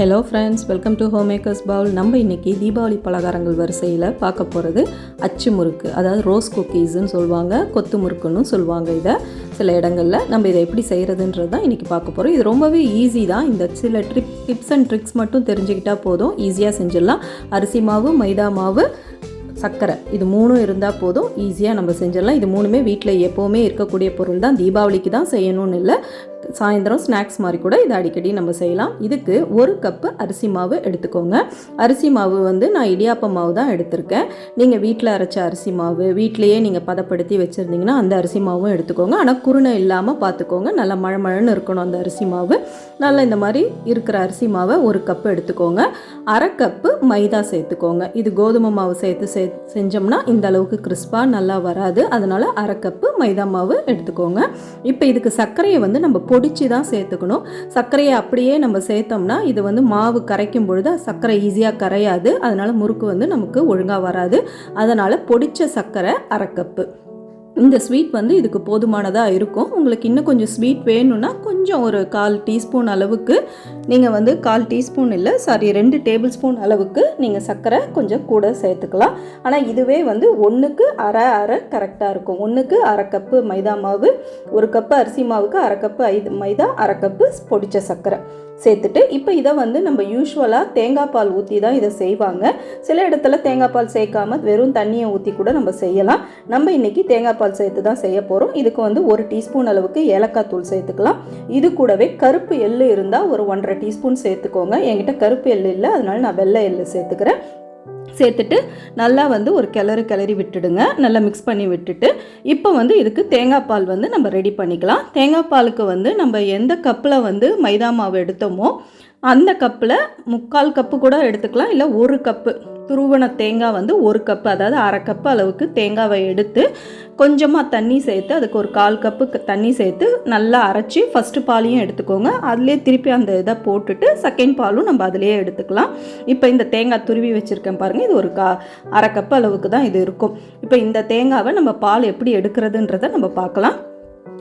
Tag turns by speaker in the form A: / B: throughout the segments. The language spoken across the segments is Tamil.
A: Hello friends welcome to home makers bowl நம்ம இன்றைக்கி தீபாவளி பலகாரங்கள் வரிசையில் பார்க்க போகிறது அச்சு முறுக்கு அதாவது ரோஸ் குக்கீஸ்ன்னு சொல்லுவாங்க கொத்து முறுக்குன்னு சொல்லுவாங்க இதை. சில இடங்களில் நம்ம இதை எப்படி செய்கிறதுன்றது தான் இன்றைக்கி பார்க்க போகிறோம் இது ரொம்பவே ஈஸி தான். இந்த சில ட்ரிப் டிப்ஸ் அண்ட் ட்ரிக்ஸ் மட்டும் தெரிஞ்சுக்கிட்டால் போதும். ஈஸியாக செஞ்சிடலாம். அரிசி மாவு மைதா மாவு சர்க்கரை. இது மூணும் இருந்தால் போதும். ஈஸியாக நம்ம செஞ்சிடலாம். இது மூணுமே வீட்டில் எப்போவுமே இருக்கக்கூடிய பொருள் தான் தீபாவளிக்கு தான் செய்யணும்னு இல்லை. சாயந்தரம் ஸ்நாக்ஸ் மாதிரி கூட இதை அடிக்கடி நம்ம செய்யலாம். இதுக்கு ஒரு கப்பு அரிசி மாவு எடுத்துக்கோங்க. அரிசி மாவு வந்து நான் இடியாப்ப மாவு தான் எடுத்திருக்கேன். நீங்கள் வீட்டில் அரைச்ச அரிசி மாவு வீட்லேயே நீங்கள் பதப்படுத்தி வச்சுருந்தீங்கன்னா அந்த அரிசி மாவும் எடுத்துக்கோங்க. ஆனால் குருணை இல்லாமல் பார்த்துக்கோங்க நல்லா மழை மழைன்னு இருக்கணும் அந்த அரிசி மாவு. நல்லா இந்த மாதிரி இருக்கிற அரிசி மாவை ஒரு கப்பு எடுத்துக்கோங்க. அரை கப்பு மைதா சேர்த்துக்கோங்க. இது கோதுமை மாவு சேர்த்து சே செஞ்சோம்னா இந்த அளவுக்கு கிறிஸ்பாக நல்லா வராது. அதனால் அரை கப்பு மைதா மாவு எடுத்துக்கோங்க. இப்போ இதுக்கு சர்க்கரையை வந்து நம்ம பொடிச்சு தான் சேர்த்துக்கணும். சர்க்கரையை அப்படியே நம்ம சேர்த்தோம்னா இது வந்து மாவு கரைக்கும் பொழுது சர்க்கரை ஈஸியாக கரையாது. அதனால் முறுக்கு வந்து நமக்கு ஒழுங்காக வராது. அதனால் பொடிச்ச சர்க்கரை அரை கப்பு இந்த ஸ்வீட் வந்து இதுக்கு போதுமானதாக இருக்கும். உங்களுக்கு இன்னும் கொஞ்சம் ஸ்வீட் வேணும்னா கொஞ்சம் ஒரு கால் டீஸ்பூன் அளவுக்கு நீங்கள் வந்து கால் டீஸ்பூன் இல்லை சாரி ரெண்டு டேபிள் ஸ்பூன் அளவுக்கு நீங்கள் சர்க்கரை கொஞ்சம் கூட சேர்த்துக்கலாம். ஆனால் இதுவே வந்து ஒன்றுக்கு அரை அரை கரெக்டாக இருக்கும். ஒன்றுக்கு அரை கப்பு மைதா மாவு ஒரு கப்பு அரிசி மாவுக்கு அரை கப்பு ஐது மைதா அரை கப்பு பொடிச்ச சர்க்கரை. சேர்த்துட்டு இப்போ இதை வந்து நம்ம யூஸ்வலாக தேங்காய் பால் ஊற்றி தான் இதை செய்வாங்க. சில இடத்துல தேங்காய் பால் சேர்க்காம வெறும் தண்ணியை ஊற்றி கூட நம்ம செய்யலாம். நம்ம இன்றைக்கி தேங்காய் பால் சேர்த்து தான் செய்ய போகிறோம் இதுக்கு வந்து ஒரு டீஸ்பூன் அளவுக்கு ஏலக்காய் தூள் சேர்த்துக்கலாம். இது கூடவே கருப்பு எள்ளு இருந்தால் ஒரு ஒன்றரை டீஸ்பூன் சேர்த்துக்கோங்க. என்கிட்ட கருப்பு எள்ளு இல்லை அதனால நான் வெள்ளை எள்ளு சேர்த்துக்கிறேன். சேர்த்துட்டு நல்லா வந்து ஒரு கிளறு கிளறி விட்டுடுங்க. நல்லா மிக்ஸ் பண்ணி விட்டுட்டு இப்போ வந்து இதுக்கு தேங்காய் பால் வந்து நம்ம ரெடி பண்ணிக்கலாம். தேங்காய் பாலுக்கு வந்து நம்ம எந்த கப்பில் வந்து மைதா மாவு எடுத்தோமோ அந்த கப்பில் முக்கால் கப்பு கூட எடுத்துக்கலாம். இல்லை ஒரு கப்பு. துருவன தேங்காய் வந்து ஒரு கப்பு. அதாவது அரை கப்பு அளவுக்கு தேங்காவை எடுத்து கொஞ்சமாக தண்ணி சேர்த்து அதுக்கு ஒரு கால் கப்பு தண்ணி சேர்த்து நல்லா அரைச்சி ஃபஸ்ட்டு பாலையும் எடுத்துக்கோங்க. அதுலேயே திருப்பி அந்த இதை போட்டுட்டு செகண்ட் பாலும் நம்ம அதிலேயே எடுத்துக்கலாம். இப்போ இந்த தேங்காய் துருவி வச்சுருக்கேன் பாருங்கள் இது ஒரு கா அரை கப்பு அளவுக்கு தான் இது இருக்கும். இப்போ இந்த தேங்காவை நம்ம பால் எப்படி எடுக்கிறதுன்றதை நம்ம பார்க்கலாம்.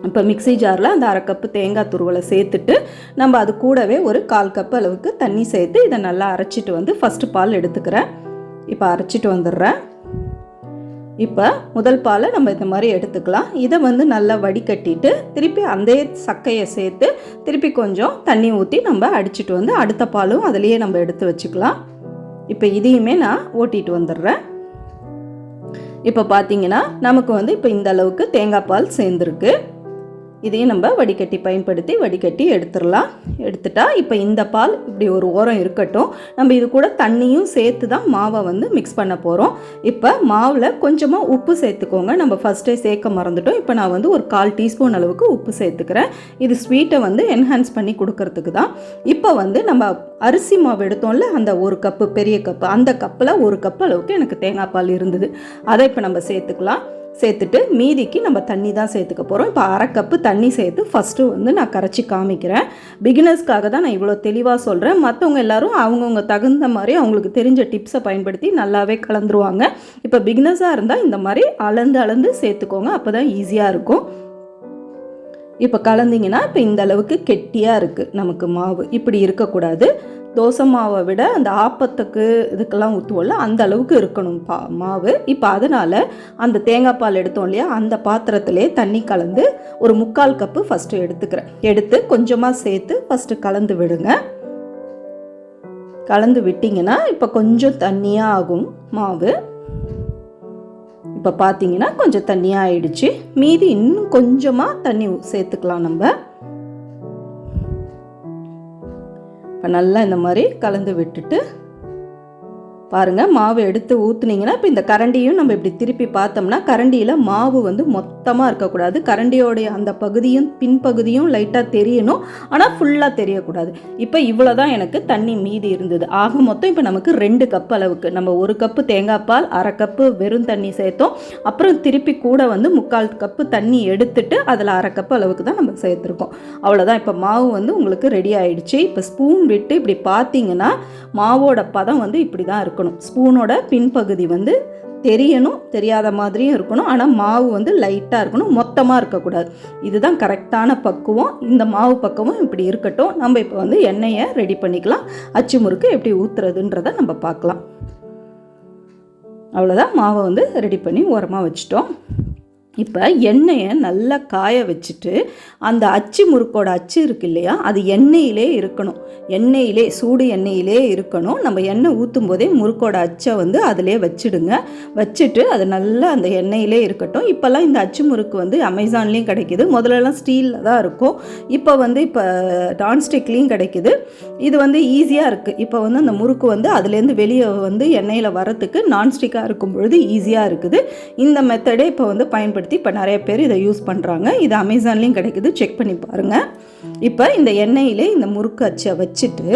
A: இப்போ மிக்சி ஜாரில் அந்த அரை கப்பு தேங்காய் துருவலை சேர்த்துட்டு நம்ம அது கூடவே ஒரு கால் கப்பு அளவுக்கு தண்ணி சேர்த்து இதை நல்லா அரைச்சிட்டு வந்து ஃபஸ்ட்டு பால் எடுத்துக்கிறேன். இப்போ அரைச்சிட்டு வந்துடுறேன். இப்போ முதல் பாலை நம்ம இந்த மாதிரி எடுத்துக்கலாம். இதை வந்து நல்லா வடிகட்டிட்டு திருப்பி அந்த சக்கையை சேர்த்து திருப்பி கொஞ்சம் தண்ணி ஊற்றி நம்ம அடிச்சிட்டு வந்து அடுத்த பாலும் அதுலேயே நம்ம எடுத்து வச்சுக்கலாம். இப்போ இதையுமே நான் ஓட்டிட்டு வந்துடுறேன். இப்போ பார்த்தீங்கன்னா நமக்கு வந்து இப்போ இந்த அளவுக்கு தேங்காய் பால் சேர்ந்துருக்கு. இதையும் நம்ம வடிகட்டி பயன்படுத்தி வடிகட்டி எடுத்துடலாம். எடுத்துட்டா இப்போ இந்த பால் இப்படி ஒரு ஓரம் இருக்கட்டும். நம்ம இது கூட தண்ணியும் சேர்த்து தான் மாவை வந்து மிக்ஸ் பண்ண போகிறோம் இப்போ மாவில் கொஞ்சமாக உப்பு சேர்த்துக்கோங்க. நம்ம ஃபஸ்ட்டே சேர்க்க மறந்துட்டோம். இப்போ நான் வந்து ஒரு கால் டீஸ்பூன் அளவுக்கு உப்பு சேர்த்துக்கிறேன். இது ஸ்வீட்டை வந்து என்ஹான்ஸ் பண்ணி கொடுக்கறதுக்கு தான். இப்போ வந்து நம்ம அரிசி மாவு எடுத்தோம்ல அந்த ஒரு கப்பு பெரிய கப்பு அந்த கப்பில் ஒரு கப் அளவுக்கு எனக்கு தேங்காய் பால் இருந்தது. அதை இப்போ நம்ம சேர்த்துக்கலாம். சேர்த்துட்டு மீதிக்கு நம்ம தண்ணி தான் சேர்த்துக்க போகிறோம் இப்போ அரை கப்பு தண்ணி சேர்த்து ஃபஸ்ட்டு வந்து நான் கரைச்சி காமிக்கிறேன். பிகினர்ஸ்க்காக தான் நான் இவ்வளோ தெளிவாக சொல்கிறேன் மற்றவங்க எல்லோரும் அவங்கவுங்க தகுந்த மாதிரி அவங்களுக்கு தெரிஞ்ச டிப்ஸை பயன்படுத்தி நல்லாவே கலந்துருவாங்க. இப்போ பிகினர்ஸாக இருந்தால் இந்த மாதிரி அளந்து அளந்து சேர்த்துக்கோங்க. அப்போ தான் ஈஸியாக இருக்கும். இப்போ கலந்திங்கன்னா இப்போ இந்த அளவுக்கு கெட்டியாக இருக்குது நமக்கு மாவு. இப்படி இருக்கக்கூடாது. தோசை மாவை விட அந்த ஆப்பத்துக்கு இதுக்கெல்லாம் ஊற்றுவோம்ல அந்த அளவுக்கு இருக்கணும் பா மாவு. இப்போ அதனால் அந்த தேங்காய் பால் எடுத்தோம் இல்லையா அந்த பாத்திரத்திலே தண்ணி கலந்து ஒரு முக்கால் கப்பு ஃபஸ்ட்டு எடுத்துக்கிறேன். எடுத்து கொஞ்சமாக சேர்த்து ஃபஸ்ட்டு கலந்து விடுங்க. கலந்து விட்டிங்கன்னா இப்போ கொஞ்சம் தண்ணியாக ஆகும் மாவு. இப்போ பார்த்தீங்கன்னா கொஞ்சம் தண்ணியாக ஆயிடுச்சு. மீதி இன்னும் கொஞ்சமாக தண்ணி சேர்த்துக்கலாம் நம்ம. இப்போ நல்லா இந்த மாதிரி கலந்து விட்டுட்டு பாருங்கள் மாவு எடுத்து ஊற்றுனீங்கன்னா இப்போ இந்த கரண்டியும் நம்ம இப்படி திருப்பி பார்த்தோம்னா கரண்டியில் மாவு வந்து மொத்தமாக இருக்கக்கூடாது. கரண்டியோடைய அந்த பகுதியும் பின்பகுதியும் லைட்டாக தெரியணும். ஆனால் ஃபுல்லாக தெரியக்கூடாது. இப்போ இவ்வளோ தான் எனக்கு தண்ணி மீதி இருந்தது. ஆக மொத்தம் இப்போ நமக்கு ரெண்டு கப் அளவுக்கு. நம்ம ஒரு கப்பு தேங்காய் பால் அரை கப்பு வெறும் தண்ணி சேர்த்தோம். அப்புறம் திருப்பி கூட வந்து முக்கால் கப்பு தண்ணி எடுத்துட்டு அதில் அரை கப்பு அளவுக்கு தான் நம்ம சேர்த்துருக்கோம். அவ்வளோதான் இப்போ மாவு வந்து உங்களுக்கு ரெடி ஆயிடுச்சு. இப்போ ஸ்பூன் விட்டு இப்படி பார்த்தீங்கன்னா மாவோட பதம் வந்து இப்படி தான் இருக்கும். இருக்கணும். ஸ்பூனோட பின்பகுதி வந்து தெரியணும் தெரியாத மாதிரியும் இருக்கணும். ஆனால் மாவு வந்து லைட்டாக இருக்கணும் மொத்தமாக இருக்கக்கூடாது. இதுதான் கரெக்டான பக்குவம். இந்த மாவு பக்குவம் இப்படி இருக்கட்டும். நம்ம இப்போ வந்து எண்ணெயை ரெடி பண்ணிக்கலாம். அச்சு முறுக்கு எப்படி ஊற்றுறதுன்றதை நம்ம பார்க்கலாம். அவ்வளோதான் மாவை வந்து ரெடி பண்ணி உரமாக வச்சுட்டோம். இப்போ எண்ணெயை நல்லா காய வச்சுட்டு அந்த அச்சு முறுக்கோட அச்சு இருக்கு இல்லையா அது எண்ணெயிலே இருக்கணும். எண்ணெயிலே சூடு எண்ணெயிலே இருக்கணும். நம்ம எண்ணெய் ஊற்றும் போதே முறுக்கோட அச்சை வந்து அதிலே வச்சுடுங்க. வச்சுட்டு அது நல்லா அந்த எண்ணெயிலே இருக்கட்டும். இப்போல்லாம் இந்த அச்சு முறுக்கு வந்து அமேசான்லேயும் கிடைக்கிது. முதல்லலாம் ஸ்டீலில் தான் இருக்கும். இப்போ வந்து இப்போ டான்ஸ்டிக்லேயும் கிடைக்கிது. இது வந்து ஈஸியாக இருக்குது இப்போ வந்து அந்த முறுக்கு வந்து அதுலேருந்து வெளியே வந்து எண்ணெயில் வரத்துக்கு நான்ஸ்டிக்காக இருக்கும் பொழுது ஈஸியாக இருக்குது. இந்த மெத்தடே இப்போ வந்து பயன்படுத்தி இப்போ நிறைய பேர் இதை யூஸ் பண்ணுறாங்க இது அமேசான்லேயும் கிடைக்குது. செக் பண்ணி பாருங்கள் இப்போ இந்த எண்ணெயிலே இந்த முறுக்கு அச்சை வச்சுட்டு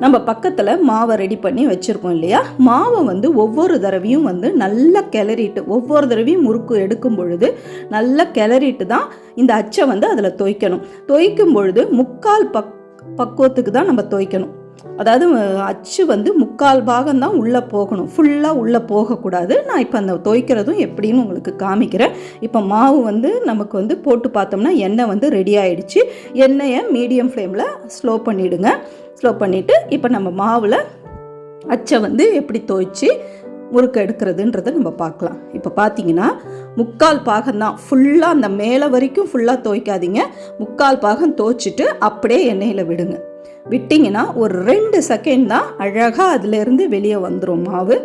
A: நம்ம பக்கத்தில் மாவை ரெடி பண்ணி வச்சுருக்கோம் இல்லையா? மாவை வந்து ஒவ்வொரு தடவையும் வந்து நல்லா கிளறிட்டு ஒவ்வொரு தடவையும் முறுக்கு எடுக்கும் பொழுது நல்லா கிளறிட்டு தான் இந்த அச்சை வந்து அதில் துவைக்கணும் துவைக்கும் பொழுது முக்கால் பக் பக்குவத்துக்கு தான் நம்ம துவைக்கணும் அதாவது அச்சு வந்து முக்கால் பாகம் தான் உள்ளே போகணும். ஃபுல்லாக உள்ளே போகக்கூடாது. நான் இப்போ அந்த துவைக்கிறதும் எப்படின்னு உங்களுக்கு காமிக்கிறேன். இப்போ மாவு வந்து நமக்கு வந்து போட்டு பார்த்தோம்னா எண்ணெய் வந்து ரெடி ஆகிடுச்சு எண்ணெயை மீடியம் ஃப்ளேமில் ஸ்லோ பண்ணிவிடுங்க ஸ்லோ பண்ணிவிட்டு இப்போ நம்ம மாவில் அச்சை வந்து எப்படி துவைச்சி முறுக்கு எடுக்கிறதுன்றதை நம்ம பார்க்கலாம். இப்போ பார்த்தீங்கன்னா முக்கால் பாகம் தான் ஃபுல்லாக அந்த மேலே வரைக்கும் ஃபுல்லாக துவைக்காதீங்க. முக்கால் பாகம் துவைச்சிட்டு அப்படியே எண்ணெயில் விடுங்க. விட்டிங்கன்னா ஒரு ரெண்டு செகண்ட் தான் அழகாக அதுலேருந்து வெளியே வந்துடும் மாவு.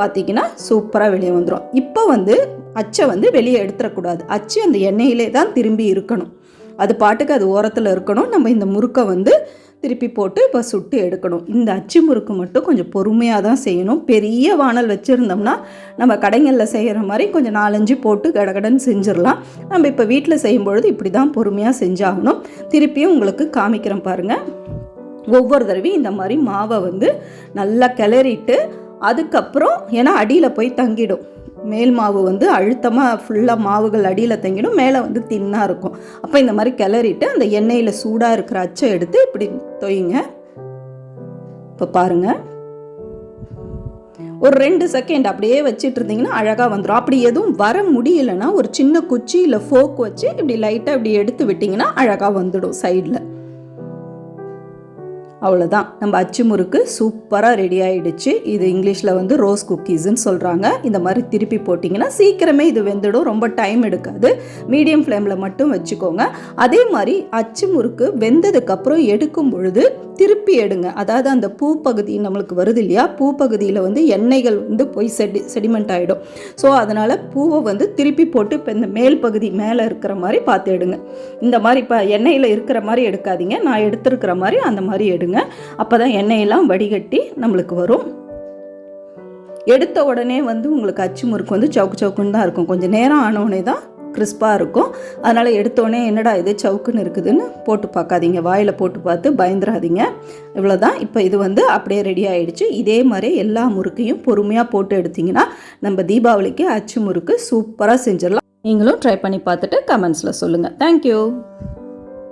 A: பார்த்தீங்கன்னா சூப்பராக வெளியே வந்துடும் இப்போ வந்து அச்சை வந்து வெளியே எடுத்துடக்கூடாது. அச்சு அந்த எண்ணெயிலே தான் திரும்பி இருக்கணும். அது பாட்டுக்கு அது ஓரத்தில் இருக்கணும். நம்ம இந்த முறுக்கை வந்து திருப்பி போட்டு இப்போ சுட்டு எடுக்கணும். இந்த அச்சு முறுக்கு மட்டும் கொஞ்சம் பொறுமையாக தான் செய்யணும். பெரிய வானல் வச்சுருந்தோம்னா நம்ம கடைங்களில் செய்கிற மாதிரி கொஞ்சம் நாலஞ்சு போட்டு கடகடன்னு செஞ்சிடலாம். நம்ம இப்போ வீட்டில் செய்யும்பொழுது இப்படி தான் பொறுமையாக செஞ்சாகணும். திருப்பியும் உங்களுக்கு காமிக்கிறேன் பாருங்கள் ஒவ்வொரு தடவையும் இந்த மாதிரி மாவை வந்து நல்லா கிளறிட்டு அதுக்கப்புறம் ஏன்னா அடியில் போய் தங்கிடும். மேல் மாவு வந்து அழுத்தமாக ஃபுல்லாக மாவுகள் அடியில் தங்கிடும் மேலே வந்து தின்னாக இருக்கும். அப்போ இந்த மாதிரி கிளறிட்டு அந்த எண்ணெயில் சூடாக இருக்கிற அச்சை எடுத்து இப்படி தொய்ங்க. இப்போ பாருங்கள் ஒரு ரெண்டு செகண்ட் அப்படியே வச்சுட்டு இருந்தீங்கன்னா அழகாக வந்துடும் அப்படி எதுவும் வர முடியலன்னா ஒரு சின்ன குச்சி இல்லை ஃபோக் வச்சு இப்படி லைட்டாக இப்படி எடுத்து விட்டிங்கன்னா அழகாக வந்துடும் சைடில் அவ்வளோதான் நம்ம அச்சு முறுக்கு சூப்பராக ரெடி ஆகிடுச்சு இது இங்கிலீஷில் வந்து ரோஸ் குக்கீஸ்ன்னு சொல்கிறாங்க இந்த மாதிரி திருப்பி போட்டிங்கன்னா சீக்கிரமே இது வெந்துடும். ரொம்ப டைம் எடுக்காது. மீடியம் ஃப்ளேமில் மட்டும் வச்சுக்கோங்க. அதே மாதிரி அச்சு முறுக்கு வெந்ததுக்கப்புறம் எடுக்கும் பொழுது திருப்பி எடுங்க. அதாவது அந்த பூ பகுதி நம்மளுக்கு வருது இல்லையா? பூ பகுதியில் வந்து எண்ணெய்கள் வந்து போய் செடி செடிமெண்ட் ஆகிடும் ஸோ அதனால் பூவை வந்து திருப்பி போட்டு இப்போ இந்த மேல் பகுதி மேலே இருக்கிற மாதிரி பார்த்து எடுங்க. இந்த மாதிரி இப்போ எண்ணெயில் இருக்கிற மாதிரி எடுக்காதீங்க. நான் எடுத்துருக்கிற மாதிரி அந்த மாதிரி எடுங்க. அப்போ தான் எண்ணெயெல்லாம் வடிகட்டி நம்மளுக்கு வரும். எடுத்த உடனே வந்து உங்களுக்கு அச்சு முறுக்கு வந்து சவுக்கு சவுக்குன்னு தான் இருக்கும். கொஞ்சம் நேரம் ஆனவுடனே தான் கிறிஸ்பாக இருக்கும். அதனால் எடுத்தோடனே என்னடா இது சவுக்குன்னு இருக்குதுன்னு போட்டு பார்க்காதீங்க. வாயில் போட்டு பார்த்து பயந்துடாதீங்க இவ்வளோதான் இப்போ இது வந்து அப்படியே ரெடி ஆகிடுச்சு இதே மாதிரி எல்லா முறுக்கையும் பொறுமையாக போட்டு எடுத்திங்கன்னா நம்ம தீபாவளிக்கு அச்சு முறுக்கு சூப்பராக செஞ்சிடலாம். நீங்களும் ட்ரை பண்ணி பார்த்துட்டு கமெண்ட்ஸில் சொல்லுங்கள் தேங்க்யூ